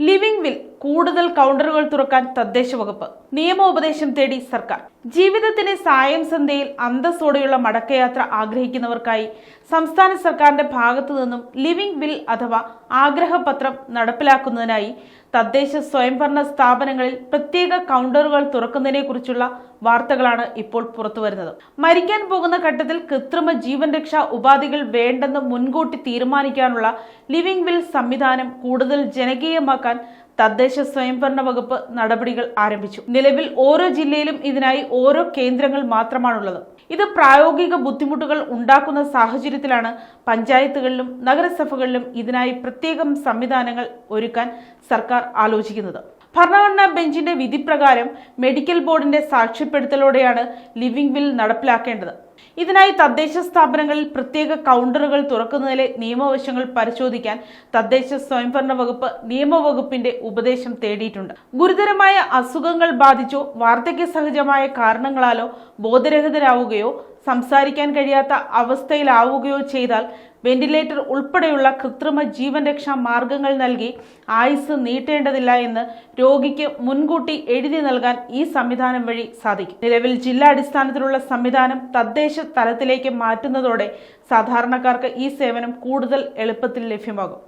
Living will കൂടുതൽ കൗണ്ടറുകൾ തുറക്കാൻ തദ്ദേശ വകുപ്പ് നിയമോപദേശം തേടി സർക്കാർ. ജീവിതത്തിന്റെ സായം സന്ധ്യയിൽ അന്തസ്സോടെയുള്ള മടക്കയാത്ര ആഗ്രഹിക്കുന്നവർക്കായി സംസ്ഥാന സർക്കാരിന്റെ ഭാഗത്തു നിന്നും ലിവിംഗ് ബിൽ അഥവാ ആഗ്രഹപത്രം നടപ്പിലാക്കുന്നതിനായി തദ്ദേശ സ്വയംഭരണ സ്ഥാപനങ്ങളിൽ പ്രത്യേക കൗണ്ടറുകൾ തുറക്കുന്നതിനെ കുറിച്ചുള്ള വാർത്തകളാണ് ഇപ്പോൾ പുറത്തുവരുന്നത്. മരിക്കാൻ പോകുന്ന ഘട്ടത്തിൽ കൃത്രിമ ജീവൻ രക്ഷാ ഉപാധികൾ വേണ്ടെന്ന് മുൻകൂട്ടി തീരുമാനിക്കാനുള്ള ലിവിംഗ് വിൽ സംവിധാനം കൂടുതൽ ജനകീയമാക്കാൻ തദ്ദേശ സ്വയംഭരണ വകുപ്പ് നടപടികൾ ആരംഭിച്ചു. നിലവിൽ ഓരോ ജില്ലയിലും ഇതിനായി ഓരോ കേന്ദ്രങ്ങൾ മാത്രമാണുള്ളത്. ഇത് പ്രായോഗിക ബുദ്ധിമുട്ടുകൾ ഉണ്ടാക്കുന്ന സാഹചര്യത്തിലാണ് പഞ്ചായത്തുകളിലും നഗരസഭകളിലും ഇതിനായി പ്രത്യേകം സംവിധാനങ്ങൾ ഒരുക്കാൻ സർക്കാർ ആലോചിക്കുന്നത്. ഭരണഘടനാ ബെഞ്ചിന്റെ വിധിപ്രകാരം മെഡിക്കൽ ബോർഡിന്റെ സാക്ഷ്യപ്പെടുത്തലോടെയാണ് ലിവിംഗ് വിൽ നടപ്പിലാക്കേണ്ടത്. ഇതിനായി തദ്ദേശ സ്ഥാപനങ്ങളിൽ പ്രത്യേക കൗണ്ടറുകൾ തുറക്കുന്നതിലെ നിയമവശങ്ങൾ പരിശോധിക്കാൻ തദ്ദേശ സ്വയംഭരണ വകുപ്പ് നിയമവകുപ്പിന്റെ ഉപദേശം തേടിയിട്ടുണ്ട്. ഗുരുതരമായ അസുഖങ്ങൾ ബാധിച്ചോ വാർദ്ധക്യ സഹജമായ കാരണങ്ങളാലോ ബോധരഹിതരാവുകയോ സംസാരിക്കാൻ കഴിയാത്ത അവസ്ഥയിലാവുകയോ ചെയ്താൽ വെന്റിലേറ്റർ ഉൾപ്പെടെയുള്ള കൃത്രിമ ജീവൻ രക്ഷാ മാർഗങ്ങൾ നൽകി ആയുസ് നീട്ടേണ്ടതില്ല എന്ന് രോഗിക്ക് മുൻകൂട്ടി എഴുതി നൽകാൻ ഈ സംവിധാനം വഴി സാധിക്കും. നിലവിൽ ജില്ലാ അടിസ്ഥാനത്തിലുള്ള സംവിധാനം തദ്ദേശ തലത്തിലേക്ക് മാറ്റുന്നതോടെ സാധാരണക്കാർക്ക് ഈ സേവനം കൂടുതൽ എളുപ്പത്തിൽ ലഭ്യമാകും.